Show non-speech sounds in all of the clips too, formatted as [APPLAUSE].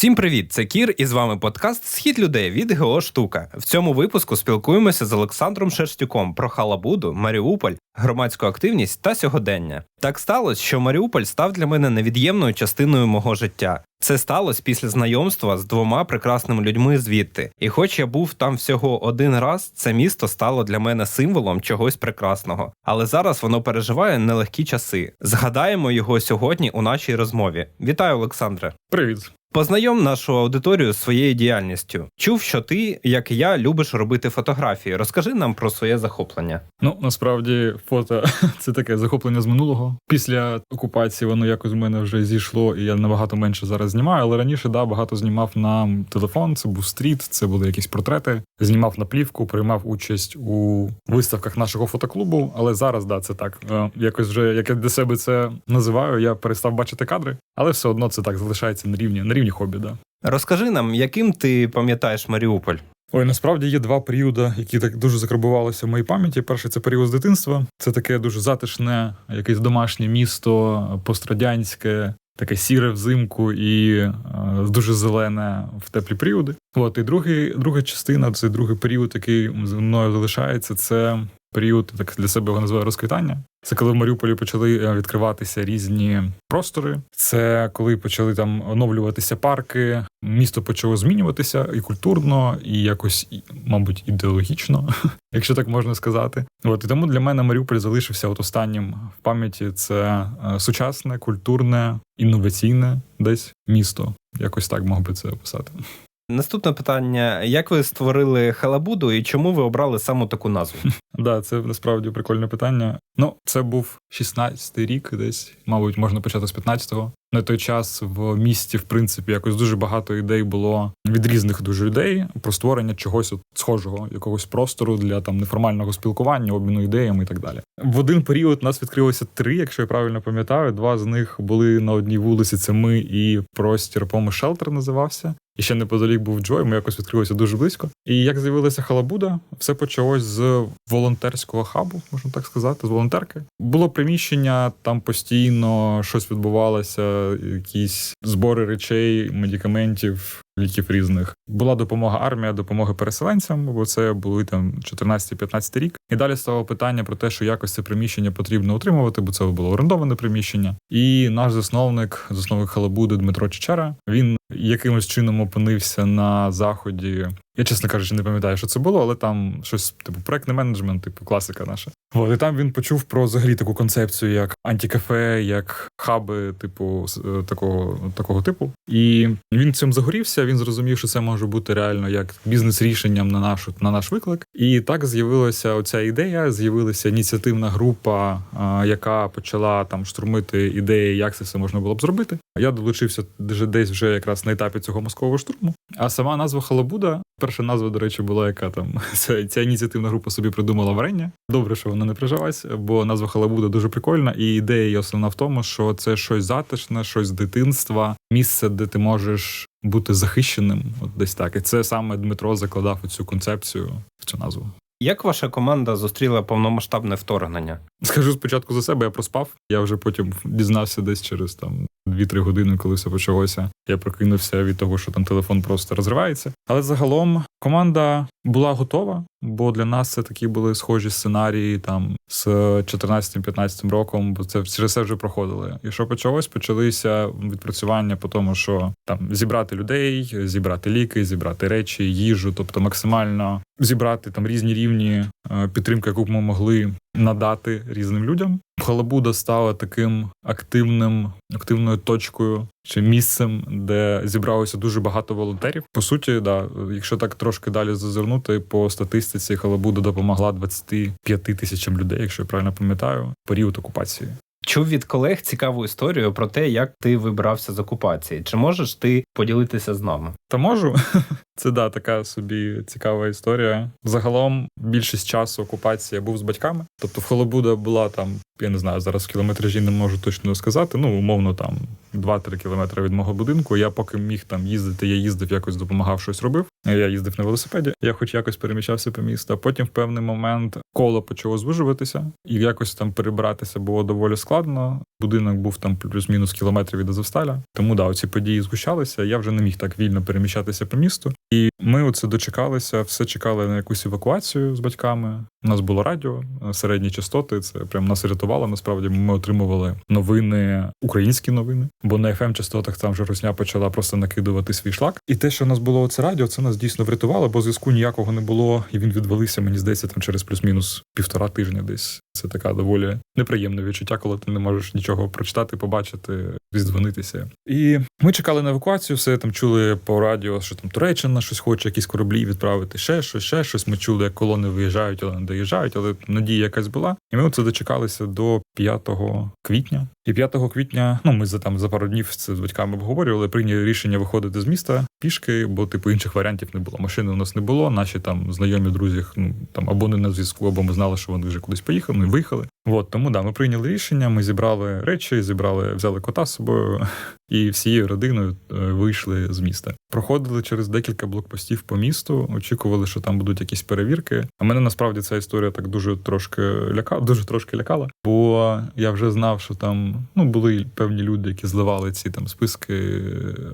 Всім привіт! Це Кір, і з вами подкаст Схід людей від ГО Штука. В цьому випуску спілкуємося з Олександром Шерстюком про Халабуду, Маріуполь, громадську активність та сьогодення. Так сталося, що Маріуполь став для мене невід'ємною частиною мого життя. Це сталося після знайомства з двома прекрасними людьми звідти. І хоч я був там всього один раз, це місто стало для мене символом чогось прекрасного. Але зараз воно переживає нелегкі часи. Згадаємо його сьогодні у нашій розмові. Вітаю, Олександре! Привіт. Познайом нашу аудиторію з своєю діяльністю. Чув, що ти, як і я, любиш робити фотографії. Розкажи нам про своє захоплення. Ну насправді фото [LAUGHS] це таке захоплення з минулого. Після окупації воно якось в мене вже зійшло, і я набагато менше зараз знімаю. Але раніше да багато знімав на телефон. Це був стріт, це були якісь портрети. Знімав на плівку, приймав участь у виставках нашого фотоклубу. Але зараз да, це так. Е, Якось вже як я для себе це називаю. Я перестав бачити кадри, але все одно це так залишається на рівні на рівні хобі. Да. Розкажи нам, яким ти пам'ятаєш Маріуполь? Ой, насправді є два періоди, які так дуже закарбувалися в моїй пам'яті. Перший це період з дитинства. Це таке дуже затишне, якесь домашнє місто, пострадянське, таке сіре взимку і е, дуже зелене в теплі періоди. От і другий, друга частина, це другий період, який мною залишається. Це період, так для себе його називаю розквітання. Це коли в Маріуполі почали е, відкриватися різні простори. Це коли почали там оновлюватися парки. Місто почало змінюватися і культурно, і якось, мабуть, ідеологічно, [LAUGHS] якщо так можна сказати. От і тому для мене Маріуполь залишився от останнім в пам'яті. Це е, сучасне, культурне, інноваційне десь місто. Якось так мог би це описати. Наступне питання: як ви створили халабуду і чому ви обрали саме таку назву? [LAUGHS] Да, це насправді прикольне питання. Ну, це був 16-й рік, десь, мабуть, можна почати з 15-го. На той час в місті, в принципі, якось дуже багато ідей було від різних дуже людей про створення чогось от схожого, якогось простору для там неформального спілкування, обміну ідеями і так далі. В один період у нас відкрилося три, якщо я правильно пам'ятаю. Два з них були на одній вулиці. Це ми і простір по Шелтер називався. І ще неподалік був Джой, ми якось відкрилися дуже близько. І як з'явилася халабуда, все почалось з волонтерського хабу, можна так сказати, з волонтерки. Було приміщення, там постійно щось відбувалося, якісь збори речей, медикаментів. Ліків різних була допомога армія, допомога переселенцям, бо це були там 14-15 рік. І далі стало питання про те, що якось це приміщення потрібно утримувати, бо це було орендоване приміщення. І наш засновник, засновник Халабуди Дмитро Чечера, він якимось чином опинився на заході. Я, чесно кажучи, не пам'ятаю, що це було, але там щось типу проектний менеджмент, типу класика наша. От, і там він почув про взагалі таку концепцію, як антикафе, як хаби, типу е, такого такого типу. І він цим загорівся. Він зрозумів, що це може бути реально як бізнес-рішенням на нашу на наш виклик. І так з'явилася оця ідея. З'явилася ініціативна група, яка почала там штурмити ідеї, як це все можна було б зробити. Я долучився десь вже якраз на етапі цього москового штурму. А сама назва Халабуда, перша назва, до речі, була яка там [LAUGHS] ця, ця ініціативна група собі придумала варення. Добре, що вона не прижилась, бо назва Халабуда дуже прикольна, і ідея її основна в тому, що це щось затишне, щось з дитинства, місце, де ти можеш бути захищеним. От десь так. І це саме Дмитро закладав цю концепцію в цю назву. Як ваша команда зустріла повномасштабне вторгнення? Скажу спочатку за себе, я проспав. Я вже потім дізнався десь через там 2-3 години, коли все почалося. Я прокинувся від того, що там телефон просто розривається. Але загалом команда була готова, бо для нас це такі були схожі сценарії там з 14-15 роком, бо це через все вже проходили. І що почалось? Почалися відпрацювання по тому, що там зібрати людей, зібрати ліки, зібрати речі, їжу, тобто максимально зібрати там різні рівні е, підтримки, яку б ми могли надати різним людям. Халабуда стала таким активним, активною точкою чи місцем, де зібралося дуже багато волонтерів. По суті, да, якщо так трошки далі зазирнути, по статистиці Халабуда допомогла 25 тисячам людей, якщо я правильно пам'ятаю, період окупації. Чув від колег цікаву історію про те, як ти вибрався з окупації. Чи можеш ти поділитися з нами? Та можу. [LAUGHS] Це да, така собі цікава історія. Загалом більшість часу окупації я був з батьками. Тобто в Холобуда була там, я не знаю, зараз в кілометражі не можу точно сказати. Ну, умовно, там 2-3 кілометри від мого будинку. Я поки міг там їздити, я їздив, якось допомагав, щось робив. Я їздив на велосипеді, я хоч якось переміщався по місту. Потім в певний момент коло почало звужуватися, і якось там перебратися було доволі складно. Будинок був там плюс-мінус кілометрів від Азовсталя. Тому да, оці події згущалися. Я вже не міг так вільно переміщатися по місту. І ми оце дочекалися, все чекали на якусь евакуацію з батьками. У нас було радіо, середні частоти. Це прям нас рятувало. Насправді ми отримували новини, українські новини, бо на fm частотах там вже русня почала просто накидувати свій шлак. І те, що у нас було це радіо, це нас дійсно врятувало, бо зв'язку ніякого не було, і він відвалився, мені здається, там через плюс-мінус півтора тижня десь. Це така доволі неприємне відчуття, коли ти не можеш нічого прочитати, побачити, віддзвонитися. І ми чекали на евакуацію, все там чули по радіо, що там Туреччина щось хоче, якісь кораблі відправити, ще щось, ще щось. Ми чули, як колони виїжджають, але не доїжджають, але надія якась була. І ми оце дочекалися до 5 квітня. І 5 квітня, ну ми за там за пару днів це з батьками обговорювали, прийняли рішення виходити з міста пішки, бо типу інших варіантів не було. Машини у нас не було. Наші там знайомі друзі, ну там або не на зв'язку, або ми знали, що вони вже кудись поїхали. Ми виїхали. От тому да, ми прийняли рішення. Ми зібрали речі, зібрали, взяли кота з собою і всією родиною е, вийшли з міста. Проходили через декілька блокпостів по місту, очікували, що там будуть якісь перевірки. А мене насправді ця історія так дуже трошки лякала, дуже трошки лякала, бо я вже знав, що там ну були певні люди, які зливали ці там списки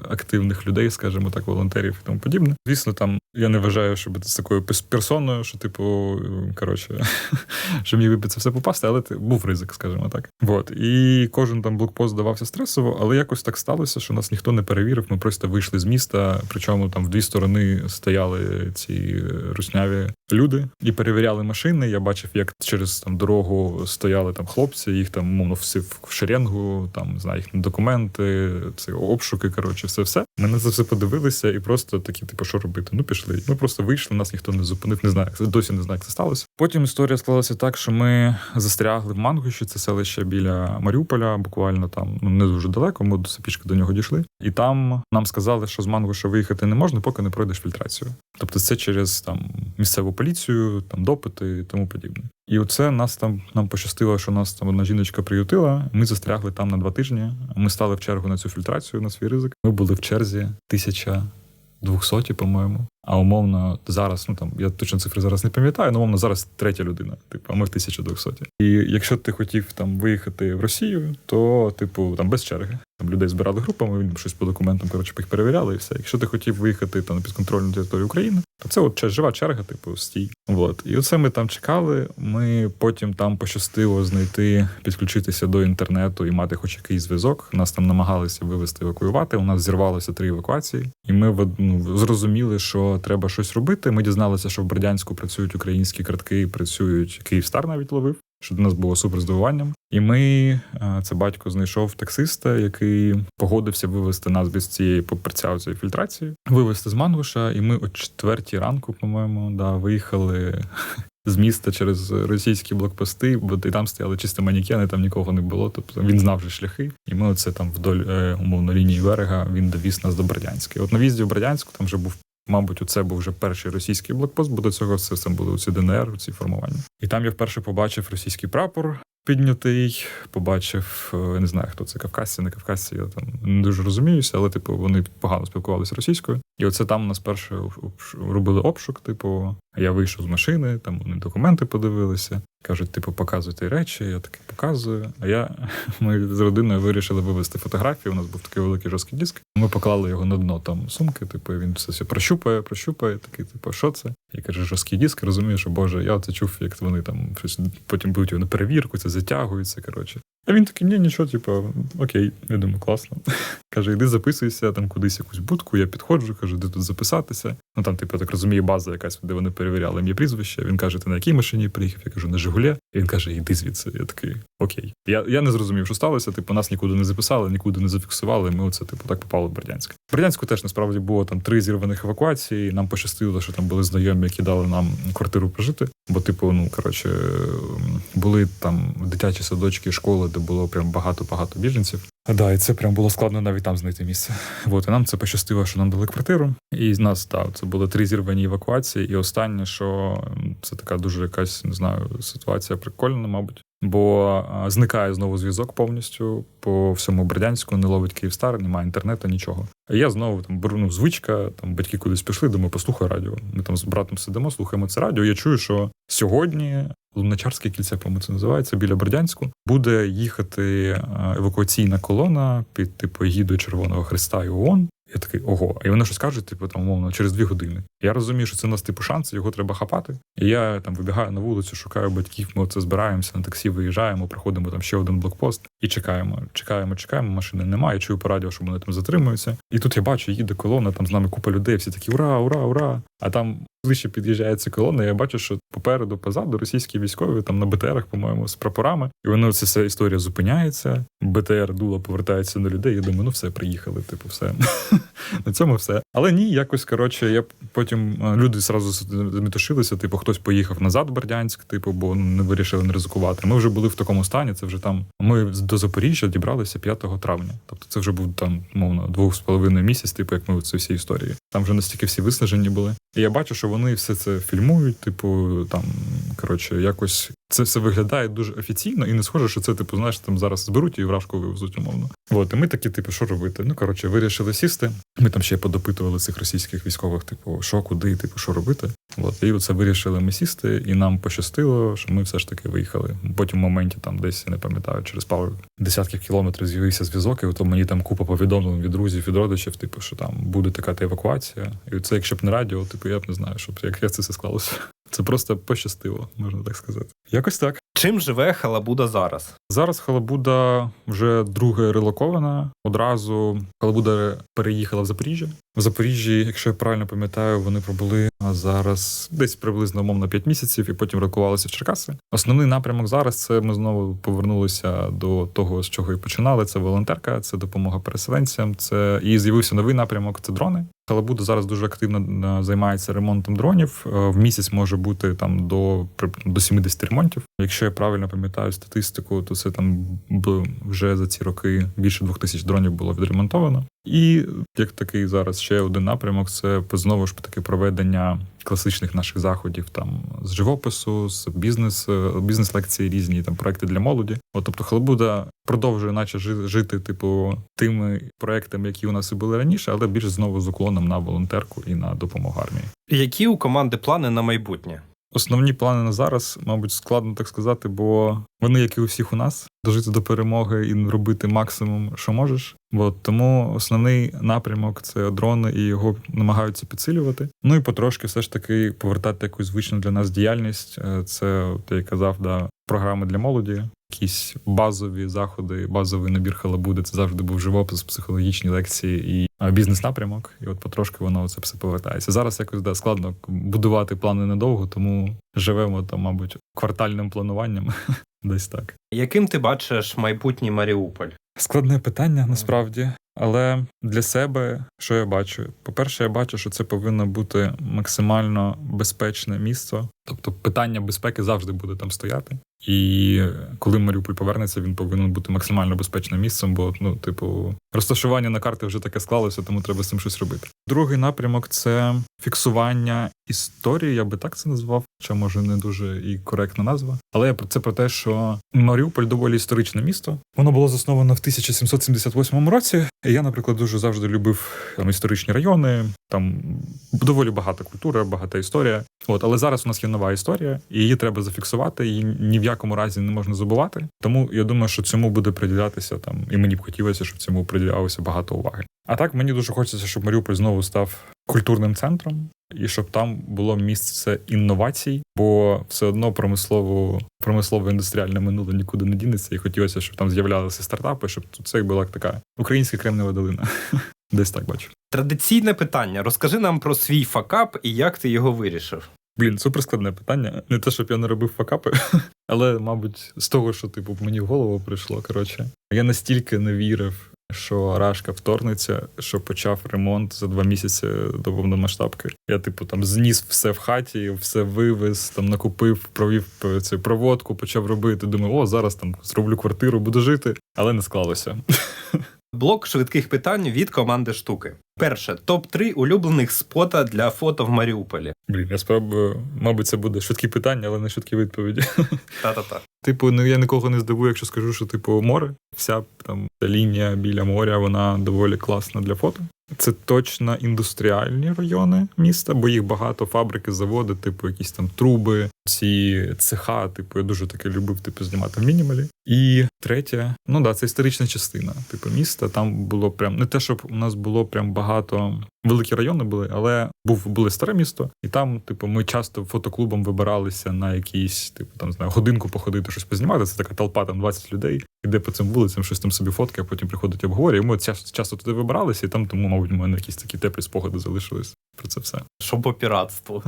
активних людей, скажімо так, волонтерів і тому подібне. Звісно, там я не вважаю, щоб бути з такою персоною, що типу коротше, [LAUGHS] що мені випить це все попасти, але був ризик, скажімо так. От і кожен там блокпост здавався стресово, але якось так сталося, що нас ніхто не перевірив. Ми просто вийшли з міста. Причому там в дві сторони стояли ці русняві люди і перевіряли машини. Я бачив, як через там дорогу стояли там хлопці, їх там мовно всі в шеренгу, там знаю, їхні документи, це обшуки. Коротше, все все. Ми на це все подивилися, і просто такі, типу, що робити? Ну пішли. Ми просто вийшли, нас ніхто не зупинив. Не знаю, досі не знаю, як це сталося. Потім історія склалася так, що ми застрягли в Мангуші, це селище біля Маріуполя, буквально там ну не дуже далеко. Ми до пішки до нього дійшли, і там нам сказали, що з Мангуша виїхати не можна, поки не пройдеш фільтрацію. Тобто, це через там місцеву поліцію, там допити і тому подібне. І оце нас там нам пощастило, що нас там одна жіночка приютила. Ми застрягли там на два тижні. Ми стали в чергу на цю фільтрацію на свій ризик. Ми були в черзі тисяча двохсоті, по-моєму. А умовно зараз, ну там я точно цифри зараз не пам'ятаю, але умовно зараз третя людина, типу, а ми в 1200. І якщо ти хотів там виїхати в Росію, то типу там без черги. Там людей збирали групами, щось по документам коротше їх перевіряли, і все. Якщо ти хотів виїхати там на підконтрольну територію України, то це от жива черга, типу, стій. От. І оце ми там чекали. Ми потім там пощастило знайти, підключитися до інтернету і мати хоч якийсь зв'язок. Нас там намагалися вивезти евакуювати. У нас зірвалося три евакуації, і ми ну, зрозуміли, що треба щось робити. Ми дізналися, що в Бердянську працюють українські картки, працюють Київстар навіть ловив. Що для нас було супер здивуванням, і ми це батько знайшов таксиста, який погодився вивезти нас без цієї поперця цієї фільтрації, вивезти з Мангуша, і ми о четвертій ранку, по-моєму, да, виїхали [LAUGHS] з міста через російські блокпости, бо і там стояли чисто манікени, там нікого не було. Тобто він знав вже шляхи, і ми оце там вдоль умовно лінії берега він довіз нас до Бердянська. От на в'їзді в Бердянську там вже був Мабуть, це був вже перший російський блокпост, бо до цього все це були ці ДНР, ці формування. І там я вперше побачив російський прапор піднятий, побачив, е, не знаю, хто це кавказці, не кавказці, я там не дуже розуміюся, але типу вони погано спілкувалися російською. І оце там нас перше робили обшук. Типу, я вийшов з машини, там вони документи подивилися. Кажуть, типу, показуйте речі, я таки показую. А я [LAUGHS] ми з родиною вирішили вивезти фотографії. У нас був такий великий жорсткий диск. Ми поклали його на дно там сумки. Типу, він все все прощупає, прощупає. Такий, типу, що це? Я кажу, жорсткий диск, розумієш, що Боже, я це чув, як вони там щось потім будуть на перевірку, це затягується. Коротше. А він такий, ні, нічого, типу, окей, я думаю, класно. [LAUGHS] Каже, йди записуйся там кудись якусь будку, я підходжу, кажу, де тут записатися. Ну там, типу, я так розумію, база якась, де вони перевіряли мені прізвище. Він каже, ти на якій машині приїхав? Я кажу, на Жигулі. І він каже, йди звідси. Я такий, окей. Я я не зрозумів, що сталося. Типу, нас нікуди не записали, нікуди не зафіксували. Ми оце, типу, так попали в Бердянськ. В Бердянську теж насправді було там три зірваних евакуації. Нам пощастило, що там були знайомі, які дали нам квартиру прожити. Бо, типу, ну коротше, були там дитячі садочки, школи, де було прям багато-багато біженців. Да, і це прям було складно навіть там знайти місце. [LAUGHS] От, і нам це пощастило, що нам дали квартиру. І з нас так, це були три зірвані евакуації. І останнє, що це така дуже якась не знаю, ситуація прикольна, мабуть. Бо зникає знову зв'язок повністю по всьому Бердянську, не ловить Київстар, немає інтернету, нічого. А я знову там беру ну, звичка, там батьки кудись пішли, думаю, послухай радіо. Ми там з братом сидимо, слухаємо це радіо. Я чую, що сьогодні Луначарське кільце, по-моєму, це називається біля Бердянську. Буде їхати е, евакуаційна колона під типу гідою Червоного Христа і ООН. Я такий ого, і вони щось кажуть, типу, там, умовно, через дві години. Я розумію, що це у нас типу шанс, його треба хапати. І я там вибігаю на вулицю, шукаю батьків. Ми оце збираємося на таксі, виїжджаємо, проходимо там ще один блокпост і чекаємо. Чекаємо, чекаємо. Машини немає. Чую по радіо, що вони там затримуються. І тут я бачу, їде колона, там з нами купа людей. Всі такі ура, ура, ура! А там ближче під'їжджає ця колона. Я бачу, що попереду, позаду російські військові там на БТРах, по-моєму, з прапорами. І воно ця вся історія зупиняється. БТР дуло повертається на людей. Я думаю, ну все, приїхали. Типу, все [LAUGHS] на цьому все. Але ні, якось коротше, я потім е, люди зразу зметушилися. Типу, хтось поїхав назад в Бердянськ, типу, бо не вирішили не ризикувати. Ми вже були в такому стані. Це вже там. Ми до Запоріжжя дібралися 5 травня. Тобто, це вже був там мовно двох з половиною місяць, типу, як ми це всі історії. Там вже настільки всі виснажені були. І я бачу, що вони все це фільмують. Типу, там коротше, якось це все виглядає дуже офіційно і не схоже, що це, типу, знаєш, там зараз зберуть і вражку вивезуть умовно. От, і ми такі, типу, що робити? Ну коротше, вирішили сісти. Ми там ще подопитували цих російських військових, типу, що, куди, типу, що робити. От, і оце вирішили ми сісти, і нам пощастило, що ми все ж таки виїхали. Потім в моменті там десь я не пам'ятаю, через пару десятків кілометрів з'явився зв'язок, і то мені там купа повідомлень від друзів, від родичів, типу, що там буде така евакуація. І це, якщо б не радіо, типу, я б не знаю, щоб як, як це все склалося. Це просто пощастило, можна так сказати. Якось так. Чим живе Халабуда зараз? Зараз Халабуда вже друге релокована. Одразу Халабуда переїхала в Запоріжжя. В Запоріжжі, якщо я правильно пам'ятаю, вони пробули зараз десь приблизно умовно 5 місяців, і потім релокувалися в Черкаси. Основний напрямок зараз це ми знову повернулися до того, з чого і починали. Це волонтерка, це допомога переселенцям. Це і з'явився новий напрямок. Це дрони. Халабуда зараз дуже активно займається ремонтом дронів. В місяць може бути там до до 70 ремонтів. Якщо я правильно пам'ятаю статистику, то це там вже за ці роки більше двох тисяч дронів було відремонтовано. І як такий зараз ще один напрямок це знову ж таки проведення класичних наших заходів там з живопису, з бізнес, бізнес лекції різні там проекти для молоді. От тобто Халабуда продовжує, наче жити, типу, тими проектами, які у нас і були раніше, але більш знову з уклоном на волонтерку і на допомогу армії. Які у команди плани на майбутнє? Основні плани на зараз, мабуть, складно так сказати, бо вони, як і у всіх у нас, дожити до перемоги і робити максимум, що можеш. От, тому основний напрямок це дрони, і його намагаються підсилювати. Ну і потрошки, все ж таки, повертати якусь звичну для нас діяльність. Е, це я казав, да, програми для молоді, якісь базові заходи, базовий набір халабуди. Це завжди був живопис, психологічні лекції і бізнес-напрямок. І от потрошки воно це все повертається. Зараз якось да, складно будувати плани недовго, тому живемо там, мабуть, квартальним плануванням. [LAUGHS] Десь так. Яким ти бачиш майбутній Маріуполь? Складне питання насправді. Але для себе що я бачу? По-перше, я бачу, що це повинно бути максимально безпечне місце. Тобто питання безпеки завжди буде там стояти. І коли Маріуполь повернеться, він повинен бути максимально безпечним місцем, бо ну, типу, розташування на карти вже таке склалося, тому треба з цим щось робити. Другий напрямок це фіксування історії, я би так це назвав, хоча може не дуже і коректна назва. Але це про те, що Маріуполь доволі історичне місто. Воно було засновано в 1778 році. І Я, наприклад, дуже завжди любив там історичні райони. Там доволі багата культура, багата історія. От, але зараз у нас є нова історія, і її треба зафіксувати. Її ні в якому разі не можна забувати. Тому я думаю, що цьому буде приділятися там, і мені б хотілося, щоб цьому приділялося багато уваги. А так мені дуже хочеться, щоб Маріуполь знову став культурним центром, і щоб там було місце інновацій, бо все одно промислово промислово індустріальне минуле нікуди не дінеться, і хотілося, щоб там з'являлися стартапи, щоб це була така українська кремнева долина. [LAUGHS] Десь так бачу. Традиційне питання: розкажи нам про свій факап і як ти його вирішив. Блін, суперскладне питання. Не те, щоб я не робив факапи, [LAUGHS] але, мабуть, з того, що типу мені в голову прийшло. Коротше, я настільки не вірив що Рашка вторгнеться, що почав ремонт за два місяці до повномасштабки. Я, типу, там зніс все в хаті, все вивез, там накупив, провів цю проводку, почав робити. Думаю, о, зараз там зроблю квартиру, буду жити, але не склалося. [LAUGHS] Блок швидких питань від команди штуки. Перше, топ 3 улюблених спота для фото в Маріуполі. Блін, я спробую, мабуть, це буде швидкі питання, але не швидкі відповіді. [LAUGHS] Та-та-та. Типу, ну я нікого не здивую, якщо скажу, що типу море, вся там лінія біля моря, вона доволі класна для фото. Це точно індустріальні райони міста, бо їх багато фабрики, заводи, типу якісь там труби, ці цеха, типу, я дуже таке любив типу, знімати в мінімалі. І третє, ну да, це історична частина, типу, міста. Там було прям не те, щоб у нас було прям багато. Великі райони були, але був були старе місто, і там, типу, ми часто фотоклубом вибиралися на якісь, типу, там знаю, годинку походити, щось познімати. Це така толпа, там 20 людей, іде по цим вулицям, щось там собі фоткає, а потім приходить обговорює. Ми часто, часто туди вибиралися, і там тому, мабуть, у мене якісь такі теплі спогади залишились про це все. Що по піратству.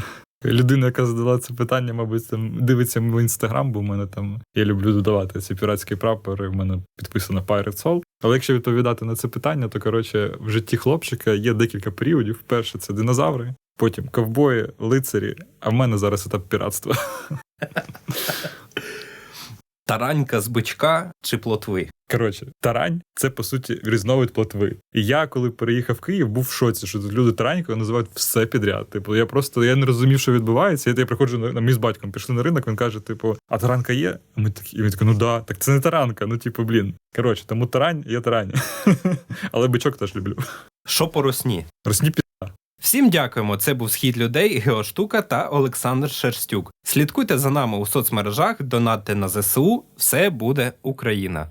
Людина, яка задала це питання, мабуть, там дивиться мій інстаграм, бо в мене там я люблю додавати ці піратські прапори. В мене підписано Pirate Soul. Але якщо відповідати на це питання, то коротше в житті хлопчика є декілька періодів. Перше це динозаври, потім ковбої, лицарі. А в мене зараз етап піратства. Таранька з бичка чи плотви. Коротше, тарань це по суті різновид плотви. І я, коли переїхав в Київ, був в шоці, що тут люди таранькою називають все підряд. Типу, я просто я не розумів, що відбувається. І я приходжу на, на ми з батьком, пішли на ринок. Він каже: типу, а таранка є? А ми такі, і він такий, ну да, так це не таранка. Ну, типу, блін. Коротше, тому тарань є тарань. [LAUGHS] Але бичок теж люблю. Що по русні? Росні пі... Всім дякуємо. Це був схід людей, Геоштука та Олександр Шерстюк. Слідкуйте за нами у соцмережах, донатьте на ЗСУ. Все буде Україна.